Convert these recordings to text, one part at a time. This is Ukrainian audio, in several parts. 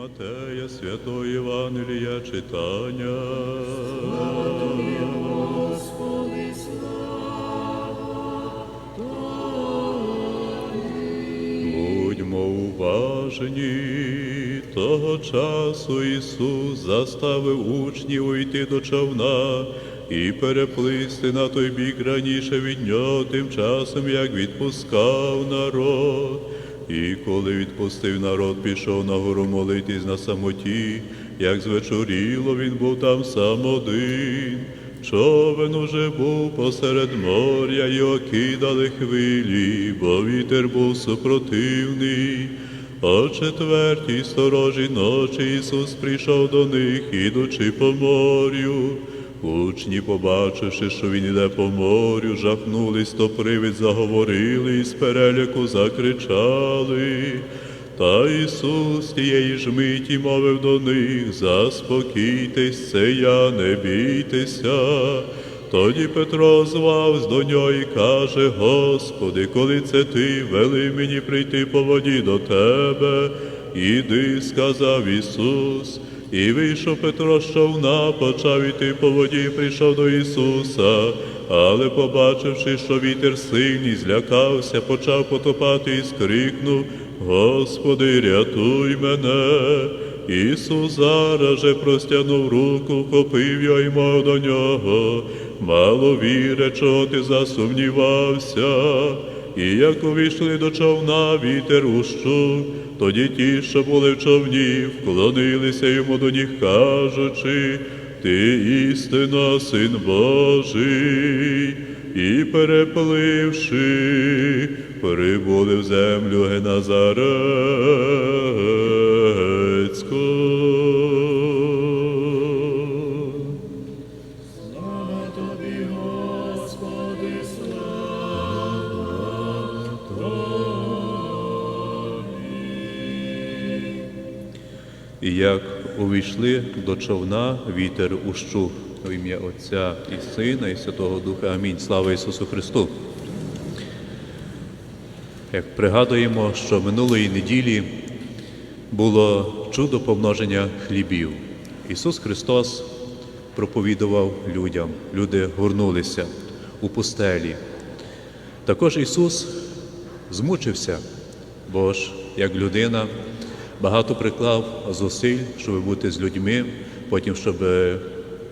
Матея, святого Євангелія читання. Будьмо уважні, того часу Ісус заставив учнів уйти до човна і переплисти на той бік раніше від нього, тим часом, як відпускав народ. І коли відпустив народ, пішов на гору молитись на самоті, як звечоріло, він був там сам один. Човен уже був посеред моря, і окидали хвилі, бо вітер був супротивний. О четвертій сторожі ночі Ісус прийшов до них, ідучи по морю. Учні, побачивши, що він іде по морю, жахнулись, то привид заговорили і з переляку закричали. Та Ісус тієї ж миті мовив до них, заспокійтесь, це я, не бійтеся. Тоді Петро звався до нього і каже, Господи, коли це ти вели мені прийти по воді до тебе, іди, сказав Ісус. І вийшов Петро з човна, почав іти по воді, прийшов до Ісуса, але, побачивши, що вітер сильний, злякався, почав потопати і скрикнув, Господи, рятуй мене. Ісус зараз же простягнув руку, вхопив його і мов до нього. Мало віре, чого ти засумнівався. І як увійшли до човна, вітер ущух, тоді ті, що були в човні, вклонилися йому до ніг, кажучи, ти істина, син Божий, і перепливши, прибули в землю Геназарецьку. І як увійшли до човна, вітер ущух в ім'я Отця і Сина, і Святого Духа. Амінь. Слава Ісусу Христу. Як пригадуємо, що минулої неділі було чудо помноження хлібів. Ісус Христос проповідував людям, люди горнулися у пустелі. Також Ісус змучився, бо ж як людина багато приклав зусиль, щоб бути з людьми, потім щоб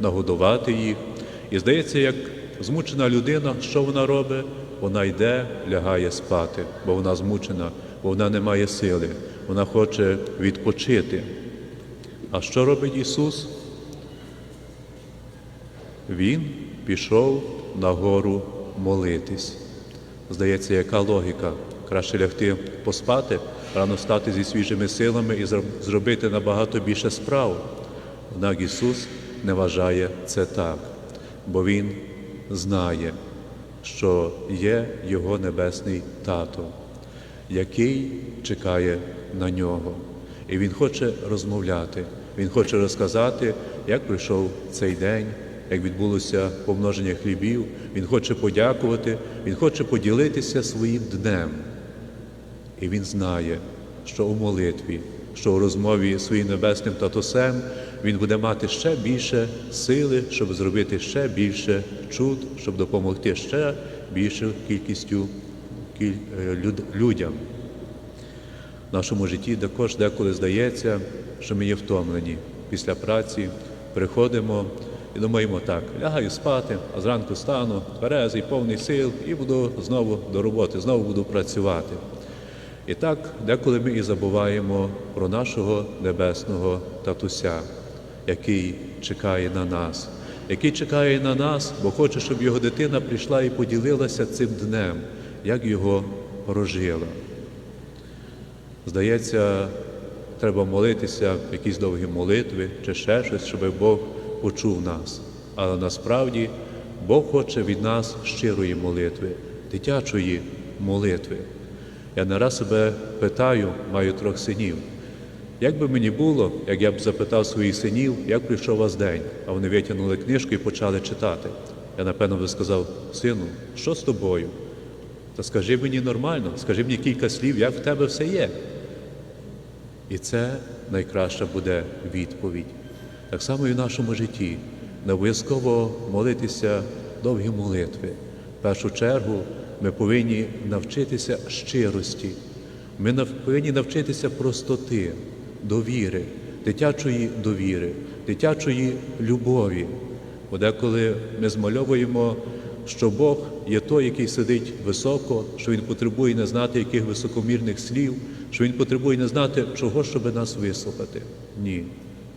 нагодувати їх. І здається, як змучена людина, що вона робить? Вона йде, лягає спати, бо вона змучена, бо вона не має сили, вона хоче відпочити. А що робить Ісус? Він пішов на гору молитись. Здається, яка логіка? Краще лягти поспати, рано стати зі свіжими силами і зробити набагато більше справ. Однак Ісус не вважає це так, бо Він знає, що є Його Небесний Тато, який чекає на нього. І Він хоче розмовляти, Він хоче розказати, як прийшов цей день, як відбулося помноження хлібів. Він хоче подякувати, Він хоче поділитися своїм днем. І він знає, що у молитві, що у розмові зі своїм небесним татусем він буде мати ще більше сили, щоб зробити ще більше чуд, щоб допомогти ще більшою кількістю кіль- е, люд- людям. В нашому житті також деколи здається, що ми є втомлені після праці, приходимо і думаємо так, лягаю спати, а зранку стану, тверезий, повний сил і буду знову до роботи, знову буду працювати. І так, деколи ми і забуваємо про нашого небесного татуся, який чекає на нас, який чекає на нас, бо хоче, щоб його дитина прийшла і поділилася цим днем, як його прожила. Здається, треба молитися, якісь довгі молитви чи ще щось, щоб Бог почув нас. Але насправді Бог хоче від нас щирої молитви, дитячої молитви. Я не раз себе питаю, маю трьох синів. Як би мені було, як я б запитав своїх синів, як прийшов у вас день, а вони витягнули книжку і почали читати. Я напевно би сказав, сину, що з тобою? Та скажи мені нормально, скажи мені кілька слів, як в тебе все є. І це найкраща буде відповідь. Так само і в нашому житті не обов'язково молитися довгі молитви. Першу чергу ми повинні навчитися щирості. Ми повинні навчитися простоти, довіри, дитячої довіри, дитячої любові. Бо деколи ми змальовуємо, що Бог є той, який сидить високо, що Він потребує не знати яких високомірних слів, що Він потребує не знати чого, щоб нас вислухати. Ні,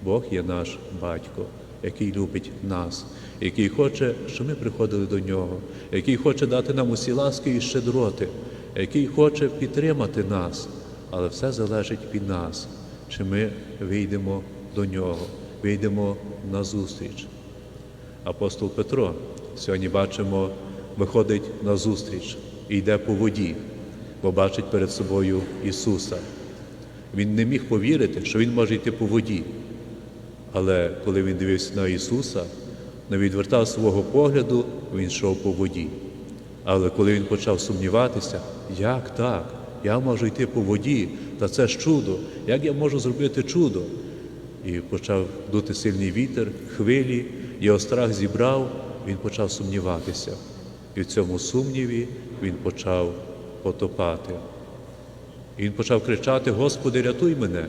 Бог є наш батько, який любить нас, який хоче, щоб ми приходили до нього, який хоче дати нам усі ласки і щедроти, який хоче підтримати нас, але все залежить від нас, чи ми вийдемо до нього, вийдемо на зустріч. Апостол Петро сьогодні бачимо, виходить на зустріч і йде по воді, бо бачить перед собою Ісуса. Він не міг повірити, що Він може йти по воді. Але коли він дивився на Ісуса, не відвертав свого погляду, він йшов по воді. Але коли він почав сумніватися, як так? Я можу йти по воді, та це ж чудо, як я можу зробити чудо? І почав дути сильний вітер, хвилі, його страх зібрав, він почав сумніватися. І в цьому сумніві він почав потопати. Він почав кричати: Господи, рятуй мене.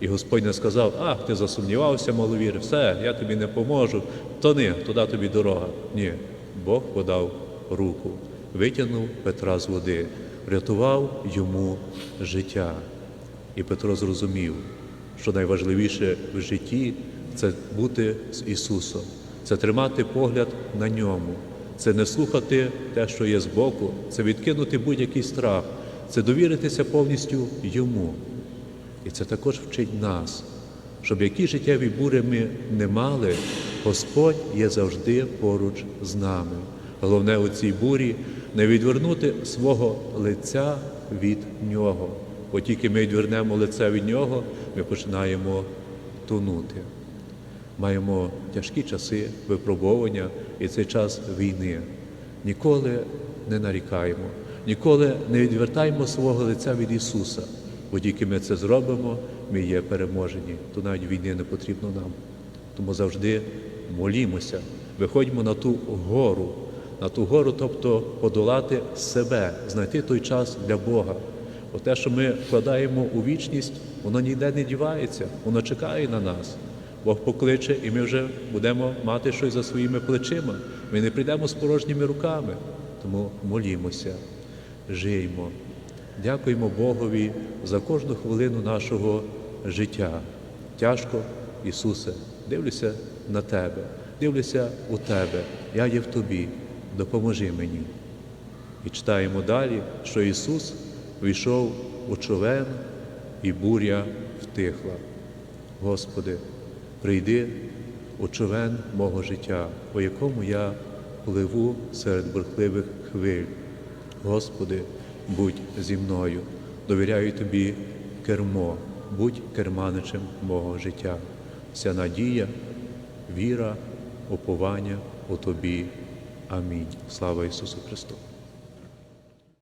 І Господь не сказав, ах, ти засумнівався, маловір, все, я тобі не поможу. Тони, туди тобі дорога. Ні, Бог подав руку, витягнув Петра з води, врятував йому життя. І Петро зрозумів, що найважливіше в житті це бути з Ісусом, це тримати погляд на ньому, це не слухати те, що є збоку, це відкинути будь-який страх, це довіритися повністю Йому. І це також вчить нас, щоб які життєві бури ми не мали, Господь є завжди поруч з нами. Головне у цій бурі не відвернути свого лиця від Нього. Бо тільки ми відвернемо лице від Нього, ми починаємо тонути. Маємо тяжкі часи випробовування і цей час війни. Ніколи не нарікаємо, ніколи не відвертаємо свого лиця від Ісуса, бо тільки ми це зробимо, ми є переможені, то навіть війни не потрібно нам. Тому завжди молімося, виходьмо на ту гору, на ту гору, тобто подолати себе, знайти той час для Бога. Бо те, що ми вкладаємо у вічність, воно ніде не дівається, воно чекає на нас. Бог покличе, і ми вже будемо мати щось за своїми плечима. Ми не прийдемо з порожніми руками. Тому молімося, жиймо. Дякуємо Богові за кожну хвилину нашого життя. Тяжко, Ісусе, дивлюся на Тебе, дивлюся у Тебе, я є в Тобі, допоможи мені. І читаємо далі, що Ісус війшов у човен, і буря втихла. Господи, прийди у човен мого життя, по якому я пливу серед бурхливих хвиль. Господи, будь зі мною, довіряю Тобі кермо, будь керманичем мого життя. Вся надія, віра, уповання у Тобі. Амінь. Слава Ісусу Христу!